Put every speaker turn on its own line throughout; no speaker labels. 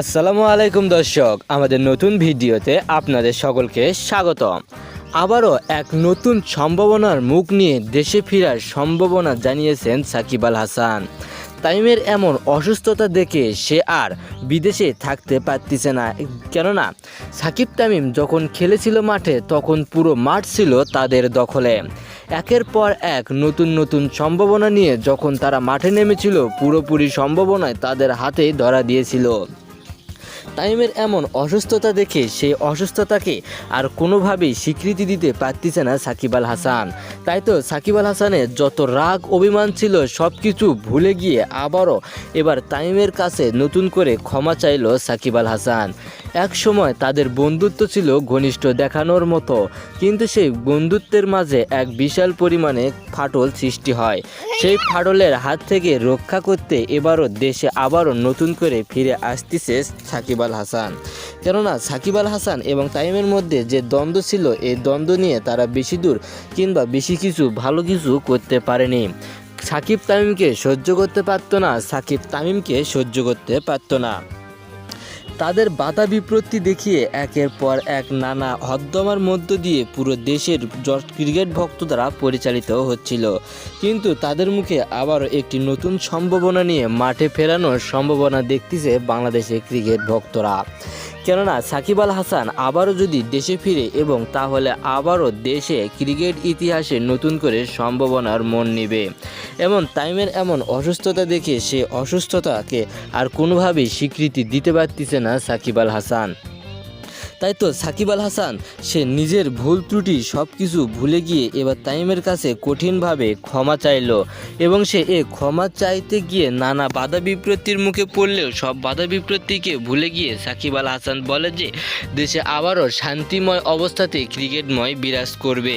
আসসালামু আলাইকুম দর্শক, আমাদের নতুন ভিডিওতে আপনাদের সকলকে স্বাগতম। আবারও এক নতুন সম্ভাবনার মুখ নিয়ে দেশে ফেরার সম্ভাবনা জানিয়েছেন সাকিব আল হাসান। তাইমের এমন অসুস্থতা দেখে সে আর বিদেশে থাকতে পারতেছে না। কেননা, সাকিব তামিম যখন খেলেছিল মাঠে, তখন পুরো মাঠ ছিল তাদের দখলে। একের পর এক নতুন নতুন সম্ভাবনা নিয়ে যখন তারা মাঠে নেমেছিল, পুরোপুরি সম্ভাবনায় তাদের হাতে ধরা দিয়েছিল। তাইমের এমন অসুস্থতা দেখে সেই অসুস্থতাকে আর কোনোভাবেই স্বীকৃতি দিতে পারতেছে না সাকিব আল হাসান। তাই তো সাকিব আল হাসানের যত রাগ, অভিমান ছিল সব কিছু ভুলে গিয়ে আবারও এবার তাইমের কাছে নতুন করে ক্ষমা চাইল সাকিব আল হাসান। এক সময় তাদের বন্ধুত্ব ছিল ঘনিষ্ঠ দেখানোর মতো, কিন্তু সেই বন্ধুত্বের মাঝে এক বিশাল পরিমাণে ফাটল সৃষ্টি হয়। সেই ফাটলের হাত থেকে রক্ষা করতে এবারও দেশে আবারও নতুন করে ফিরে আসতেছে সাকিব আল হাসান। কেননা সাকিব আল হাসান এবং তাইমের মধ্যে যে দ্বন্দ্ব ছিল, এই দ্বন্দ্ব নিয়ে তারা বেশি দূর কিংবা বেশি কিছু ভালো কিছু করতে পারেনি। সাকিব তামিমকে সহ্য করতে পারতো না, সাকিব তামিমকে সহ্য করতে পারতো না। তাদের বাধা বিপত্তি দেখিয়ে একের পর এক নানা হদ্দমার মধ্য দিয়ে পুরো দেশের ক্রিকেট ভক্ত দ্বারা পরিচালিত হচ্ছিল। কিন্তু তাদের মুখে আবারও একটি নতুন সম্ভাবনা নিয়ে মাঠে ফেরানোর সম্ভাবনা দেখতেছে বাংলাদেশের ক্রিকেট ভক্তরা। কেননা সাকিব আল হাসান আবারও যদি দেশে ফিরে এবং তাহলে আবারও দেশে ক্রিকেট ইতিহাসে নতুন করে সম্ভাবনার মন নিবে। এমন তাইমের এমন অসুস্থতা দেখে সে অসুস্থতাকে আর কোনোভাবেই স্বীকৃতি দিতে পারতেছে না সাকিব আল হাসান। তাই তো সাকিব আল হাসান, সে নিজের ভুল ত্রুটি সব কিছু ভুলে গিয়ে এবার তাইমের কাছে কঠিনভাবে ক্ষমা চাইল এবং সে এ ক্ষমা চাইতে গিয়ে নানা বাধা বিপত্তির মুখে পড়লেও সব বাধা বিপত্তিকে ভুলে গিয়ে সাকিব আল হাসান বলে যে, দেশে আবারও শান্তিময় অবস্থাতে ক্রিকেটময় বিরাজ করবে।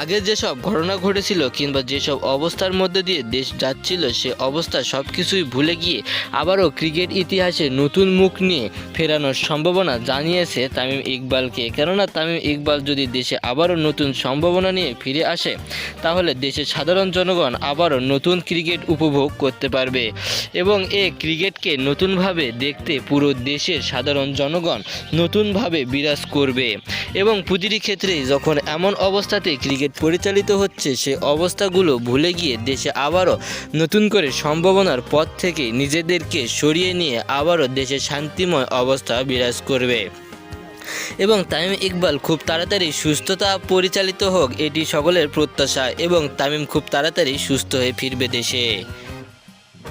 আগে যেসব ঘটনা ঘটেছিল কিংবা যেসব অবস্থার মধ্যে দিয়ে দেশ যাচ্ছিল, সে অবস্থা সব কিছুই ভুলে গিয়ে আবারও ক্রিকেট ইতিহাসে নতুন মুখ নিয়ে ফেরানোর সম্ভাবনা জানিয়েছে তামিম ইকবালকে। কেননা তামিম ইকবাল যদি দেশে আবারও নতুন সম্ভাবনা নিয়ে ফিরে আসে, তাহলে দেশের সাধারণ জনগণ আবারও নতুন ক্রিকেট উপভোগ করতে পারবে। এবং এ ক্রিকেটকে নতুনভাবে দেখতে পুরো দেশের সাধারণ জনগণ নতুনভাবে বিরাজ করবে। এবং প্রতিটি ক্ষেত্রে যখন এমন অবস্থাতে ক্রিকেট পরিচালিত হচ্ছে, সে অবস্থাগুলো ভুলে গিয়ে দেশে আবারও নতুন করে সম্ভাবনার পথ থেকে নিজেদেরকে সরিয়ে নিয়ে আবারও দেশে শান্তিময় অবস্থা বিরাজ করবে। এবং তামিম ইকবাল খুব তাড়াতাড়ি সুস্থতা পরিচালিত হোক এটি সকলের প্রত্যাশা এবং তামিম খুব তাড়াতাড়ি সুস্থ হয়ে ফিরবে দেশে।